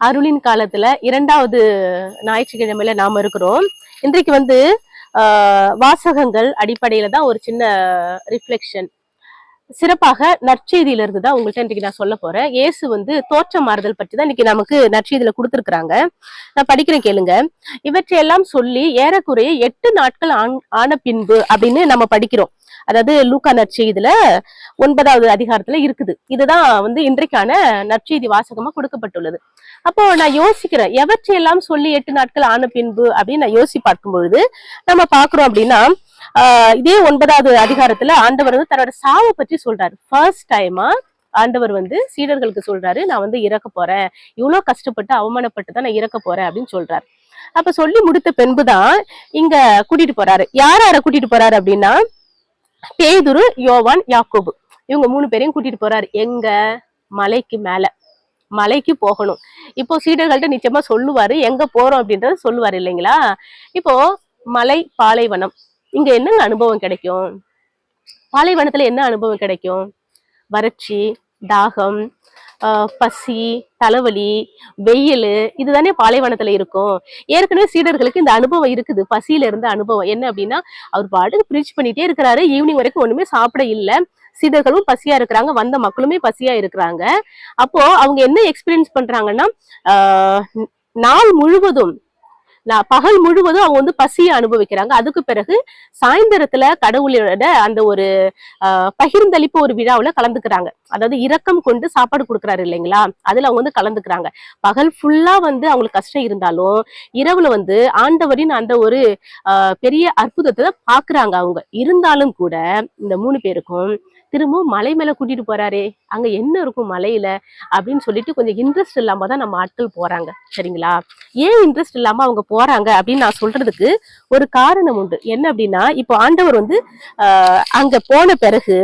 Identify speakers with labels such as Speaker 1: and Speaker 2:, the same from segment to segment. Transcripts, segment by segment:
Speaker 1: அருளின் காலத்துல இரண்டாவது ஞாயிற்றுக்கிழமையில நாம இருக்கிறோம். இன்றைக்கு வந்து ஆஹ், வாசகங்கள் அடிப்படையில தான் ஒரு சின்ன ரிஃப்ளெக்ஷன் சிறப்பாக நற்செய்தியில இருந்து தான் உங்கள்கிட்ட இன்னைக்கு நான் சொல்ல போறேன். இயேசு வந்து தோற்ற மாறுதல் பற்றி தான் இன்னைக்கு நமக்கு நற்செய்தியில கொடுத்துருக்குறாங்க. நான் படிக்கிறேன் கேளுங்க. இவற்றையெல்லாம் சொல்லி ஏறக்குறைய எட்டு நாட்கள் ஆன்- ஆன பின்பு அப்படின்னு நம்ம படிக்கிறோம். அதாவது லூக்கா நற்செய்தியில ஒன்பதாவது அதிகாரத்துல இருக்குது. இதுதான் வந்து இன்றைக்கான நற்செய்தி வாசகமா கொடுக்கப்பட்டுள்ளது. அப்போ நான் யோசிக்கிறேன் எவற்றையெல்லாம் சொல்லி எட்டு நாட்கள் ஆன பின்பு அப்படின்னு நான் யோசி பார்க்கும் பொழுது நம்ம பாக்குறோம் அப்படின்னா இதே ஒன்பதாவது அதிகாரத்துல ஆண்டவர் வந்து தன்னோட சாவை பற்றி சொல்றாரு. ஃபர்ஸ்ட் டைமா ஆண்டவர் வந்து சீடர்களுக்கு சொல்றாரு நான் வந்து இறக்க போறேன். இவ்வளவு கஷ்டப்பட்டு அவமானப்பட்டு தான் நான் இறக்க போறேன் அப்படின்னு சொல்றாரு. அப்ப சொல்லி முடித்த பின்புதான் இங்க கூட்டிட்டு போறாரு. யார் யார கூட்டிட்டு போறாரு அப்படின்னா பேதுரு யோவான் யாக்கோபு. இவங்க மூணு பேரையும் கூட்டிட்டு போறாரு. எங்க? மலைக்கு மேல. மலைக்கு போகணும். இப்போ சீடர்கள்ட்ட நிச்சயமா சொல்லுவாரு. எங்க போறோம் அப்படின்றத சொல்லுவாரு இல்லைங்களா? இப்போ மலை பாலைவனம். இங்க என்னங்க அனுபவம் கிடைக்கும்? பாலைவனத்துல என்ன அனுபவம் கிடைக்கும்? வறட்சி தாகம் பசி தலைவலி வெயில் இதுதானே பாலைவனத்துல இருக்கும். ஏற்கனவே சீடர்களுக்கு இந்த அனுபவம் இருக்குது. பசியில இருந்த அனுபவம். என்ன அப்படின்னா அவர் பாட்டுக்கு பிரிட்ஜ் பண்ணிட்டே இருக்கிறாரு. ஈவினிங் வரைக்கும் ஒண்ணுமே சாப்பிட இல்லை. சீடர்களும் பசியா இருக்கிறாங்க. வந்த மக்களுமே பசியா இருக்கிறாங்க. அப்போ அவங்க என்ன எக்ஸ்பீரியன்ஸ் பண்றாங்கன்னா நாள் முழுவதும் பகல் முழுவதும் அவங்க வந்து பசியை அனுபவிக்கிறாங்க. அதுக்கு பிறகு சாயந்தரத்துல கடவுளோட அந்த ஒரு பகிர்ந்தளிப்பு ஒரு விழாவுல கலந்துக்கிறாங்க. அதாவது இரக்கம் கொண்டு சாப்பாடு கொடுக்குறாரு இல்லைங்களா? அதுல அவங்க வந்து கலந்துக்கிறாங்க. பகல் ஃபுல்லா வந்து அவங்களுக்கு கஷ்டம் இருந்தாலும் இரவுல வந்து ஆண்டவரின் அந்த ஒரு பெரிய அற்புதத்தை பாக்குறாங்க அவங்க. இருந்தாலும் கூட இந்த மூணு பேருக்கும் திரும்பவும் மலை மேல கூட்டிட்டு போறாரே அங்க என்ன இருக்கும் மலையில? அப்படின்னு சொல்லிட்டு கொஞ்சம் இன்ட்ரெஸ்ட் இல்லாம தான் நம்ம ஆட்கள் போறாங்க சரிங்களா? ஏன் இன்ட்ரெஸ்ட் இல்லாம அவங்க போறாங்க அப்படின்னு நான் சொல்றதுக்கு ஒரு காரணம் உண்டு. என்ன அப்படின்னா இப்போ ஆண்டவர் வந்து ஆஹ் அங்க போன பிறகு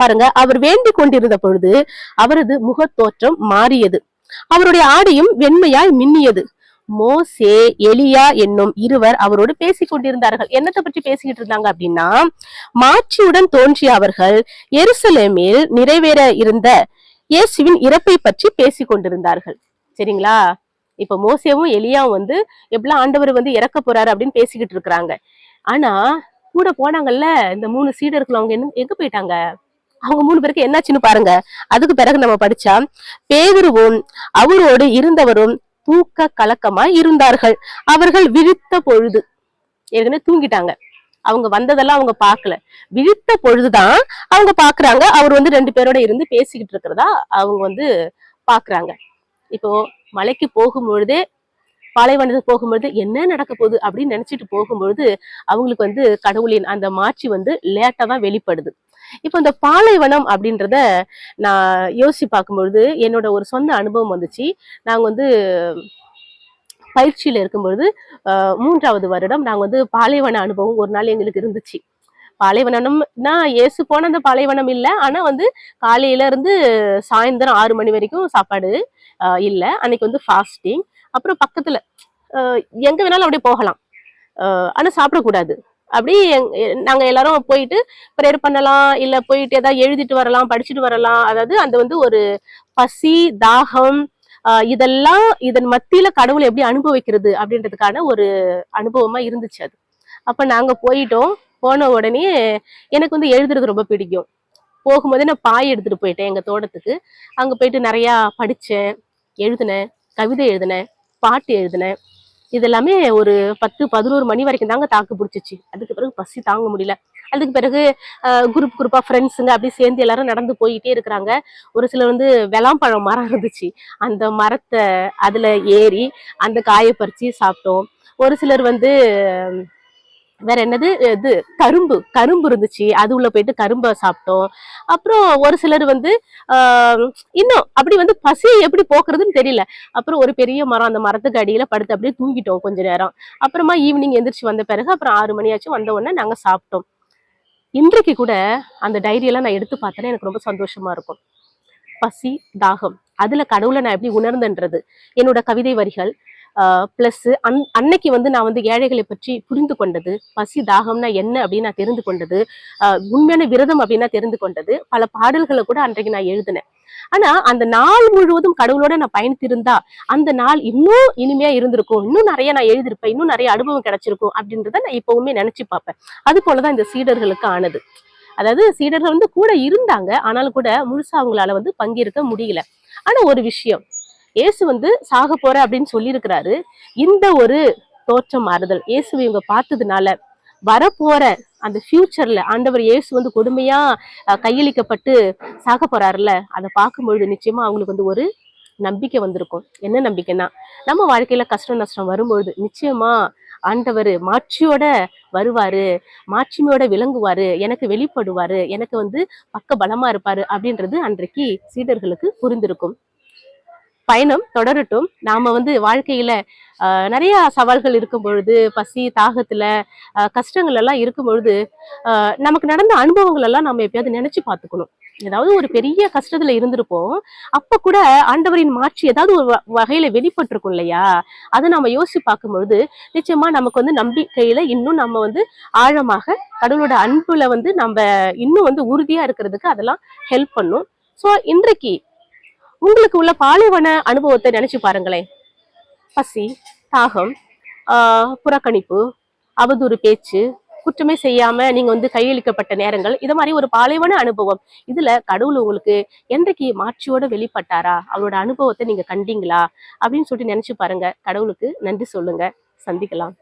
Speaker 1: பாருங்க அவர் வேண்டிக் கொண்டிருந்த பொழுது அவரது முகத்தோற்றம் மாறியது. அவருடைய ஆடையும் வெண்மையாய் மின்னியது. மோசே எலியா என்னும் இருவர் அவரோடு பேசிக் கொண்டிருந்தார்கள். என்னத்தை பற்றி பேசிக்கிட்டு இருந்தாங்க அப்படின்னா மாட்சியுடன் தோன்றிய அவர்கள் எருசலேமில் நிறைவேற இருந்த இயேசுவின் இறப்பை பற்றி பேசிக் கொண்டிருந்தார்கள். சரிங்களா? இப்ப மோசேவும் எலியாவும் வந்து எப்படிலாம் ஆண்டவர் வந்து இறக்க போறாரு அப்படின்னு பேசிக்கிட்டு இருக்கிறாங்க. ஆனா கூட போனாங்கல்ல இந்த மூணு சீடர்கள் அவங்க என்ன எங்க போயிட்டாங்க? அவங்க மூணு பேருக்கு என்னாச்சுன்னு பாருங்க. அதுக்கு பிறகு நம்ம படிச்சா பேதுருவும் அவரோடு இருந்தவரும் தூக்க கலக்கமாய் இருந்தார்கள். அவர்கள் விழித்த பொழுது ஏற்கனவே தூங்கிட்டாங்க. அவங்க வந்ததெல்லாம் அவங்க பார்க்கல. விழித்த பொழுதுதான் அவங்க பாக்குறாங்க அவர் வந்து ரெண்டு பேரோட இருந்து பேசிக்கிட்டு இருக்கிறதா அவங்க வந்து பாக்குறாங்க இப்போ மலைக்கு போகும்பொழுதே பாலைவனத்துக்கு போகும்பொழுது என்ன நடக்க போகுது அப்படின்னு நினைச்சிட்டு போகும்பொழுது அவங்களுக்கு வந்து கடவுளின் அந்த மாட்சி வந்து லேட்டா தான் வெளிப்படுது. இப்போ இந்த பாலைவனம் அப்படின்றத நான் யோசிச்சு பார்க்கும்பொழுது என்னோட ஒரு சொந்த அனுபவம் வந்துச்சு. நாங்க வந்து பயிற்சியில இருக்கும்பொழுது மூன்றாவது வருடம் நாங்க வந்து பாலைவன அனுபவம் ஒரு நாள் எங்களுக்கு இருந்துச்சு. பாலைவனம்னா ஏசு போன அந்த பாலைவனம் இல்லை. ஆனா வந்து காலையில இருந்து சாயந்தரம் ஆறு மணி வரைக்கும் சாப்பாடு இல்லை. அன்னைக்கு வந்து ஃபாஸ்டிங் அப்புறம் பக்கத்துல எங்க வேணாலும் அப்படியே போகலாம். ஆனா சாப்பிடக்கூடாது. அப்படி எங்- நாங்க எல்லாரும் போயிட்டு ப்ரேயர் பண்ணலாம் இல்ல போயிட்டு ஏதாவது எழுதிட்டு வரலாம் படிச்சுட்டு வரலாம். அதாவது அந்த வந்து ஒரு பசி தாகம் இதெல்லாம் இதன் மத்தியில கடவுளை எப்படி அனுபவிக்கிறது அப்படின்றதுக்கான ஒரு அனுபவமா இருந்துச்சு அது. அப்ப நாங்க போயிட்டோம். போன உடனே எனக்கு வந்து எழுதுறது ரொம்ப பிடிக்கும். போகும்போதே நான் பாய் எடுத்துட்டு போயிட்டேன் எங்க தோட்டத்துக்கு. அங்க போயிட்டு நிறைய படிச்சேன் எழுதினேன் கவிதை எழுதினேன். பாட்டு எழுதினேன். இது எல்லாமே ஒரு பத்து பதினோரு மணி வரைக்கும் தாங்க தாக்கு பிடிச்சிச்சு. அதுக்கு பிறகு பசி தாங்க முடியல. அதுக்கு பிறகு குரூப் குரூப்பாக ஃப்ரெண்ட்ஸுங்க அப்படியே சேர்ந்து எல்லாரும் நடந்து போயிட்டே இருக்கிறாங்க. ஒரு சிலர் வந்து வெளாம்பழம் மரம் இருந்துச்சு. அந்த மரத்தை அதில் ஏறி அந்த காயை பறித்து சாப்பிட்டோம். ஒரு சிலர் வந்து வேற என்னது? இது கரும்பு கரும்பு இருந்துச்சு. அது உள்ள போயிட்டு கரும்பை சாப்பிட்டோம். அப்புறம் ஒரு சிலர் வந்து இன்னும் அப்படி வந்து பசியை எப்படி போக்குறதுன்னு தெரியல. அப்புறம் ஒரு பெரிய மரம் அந்த மரத்துக்கு அடியில படுத்து அப்படியே தூங்கிட்டோம் கொஞ்ச நேரம். அப்புறமா ஈவினிங் எந்திரிச்சு வந்த பிறகு அப்புறம் ஆறு மணியாச்சும் வந்த உடனே நாங்க சாப்பிட்டோம். இன்றைக்கு கூட அந்த டைரியெல்லாம் நான் எடுத்து பார்த்தேன்னா எனக்கு ரொம்ப சந்தோஷமா இருக்கும். பசி தாகம். அதுல கடவுளை நான் எப்படி உணர்ந்தன்றது? என்னோட கவிதை வரிகள் ப்ளஸ் அன் அன்னைக்கு வந்து நான் வந்து ஏழைகளை பற்றி புரிந்து கொண்டது பசி தாகம்னா என்ன அப்படின்னு நான் தெரிந்து கொண்டது ஆஹ் உண்மையான விரதம் அப்படின்னா தெரிந்து கொண்டது பல பாடல்களை கூட அன்றைக்கு நான் எழுதினேன். ஆனா அந்த நாள் முழுவதும் கடவுளோட நான் பயணித்திருந்தா அந்த நாள் இன்னும் இனிமையா இருந்திருக்கும் இன்னும் நிறைய நான் எழுதியிருப்பேன் இன்னும் நிறைய அனுபவம் கிடைச்சிருக்கும் அப்படின்றத நான் இப்போவுமே நினைச்சு பார்ப்பேன். அது போலதான் இந்த சீடர்களுக்கு ஆனது. அதாவது சீடர்கள் வந்து கூட இருந்தாங்க ஆனாலும் கூட முழுசா அவங்களால வந்து பங்கேற்க முடியல. ஆனா ஒரு விஷயம் இயேசு வந்து சாக போற அப்படின்னு சொல்லியிருக்கிறாரு. இந்த ஒரு தோற்றம் மாறுதல் இயேசுவை இவங்க பார்த்ததுனால வரப்போற அந்த ஃபியூச்சர்ல ஆண்டவர் இயேசு வந்து கொடுமையா கையளிக்கப்பட்டு சாக போறாருல்ல அதை பார்க்கும்பொழுது நிச்சயமா அவங்களுக்கு வந்து ஒரு நம்பிக்கை வந்திருக்கும். என்ன நம்பிக்கைன்னா நம்ம வாழ்க்கையில கஷ்டம் நஷ்டம் வரும்பொழுது நிச்சயமா ஆண்டவர் மாட்சியோட வருவாரு மாட்சிமையோட விளங்குவாரு எனக்கு வெளிப்படுவாரு எனக்கு வந்து பக்க பலமா இருப்பாரு அப்படின்றது அன்றைக்கு சீடர்களுக்கு புரிந்திருக்கும். பயணம் தொடரட்டும். நாம வந்து வாழ்க்கையில நிறையா நிறைய சவால்கள் இருக்கும் பொழுது பசி தாகத்துல கஷ்டங்கள் எல்லாம் இருக்கும் பொழுது நமக்கு நடந்த அனுபவங்கள் எல்லாம் நம்ம எப்பயாவது நினைச்சு பார்த்துக்கணும். ஏதாவது ஒரு பெரிய கஷ்டத்துல இருந்திருப்போம். அப்ப கூட ஆண்டவரின் மாற்றி ஏதாவது ஒரு வ- வகையில வெளிப்பட்டிருக்கும் இல்லையா? அதை நம்ம யோசிச்சு பார்க்கும்பொழுது நிச்சயமா நமக்கு வந்து நம்பிக்கையில இன்னும் நம்ம வந்து ஆழமாக கடவுளோட அன்புல வந்து நம்ம இன்னும் வந்து உறுதியா இருக்கிறதுக்கு அதெல்லாம் ஹெல்ப் பண்ணும். ஸோ இன்றைக்கு உங்களுக்கு உள்ள பாலைவன அனுபவத்தை நினைச்சு பாருங்களேன். பசி தாகம் புறக்கணிப்பு அவதூறு பேச்சு குற்றமே செய்யாம நீங்க வந்து கையளிக்கப்பட்ட நேரங்கள் இது மாதிரி ஒரு பாலைவன அனுபவம். இதுல கடவுள் உங்களுக்கு என்றைக்கு மாட்சியோட வெளிப்பட்டாரா? அவரோட அனுபவத்தை நீங்க கண்டீங்களா? அப்படின்னு சொல்லிட்டு நினைச்சு பாருங்க. கடவுளுக்கு நன்றி சொல்லுங்க. சந்திக்கலாம்.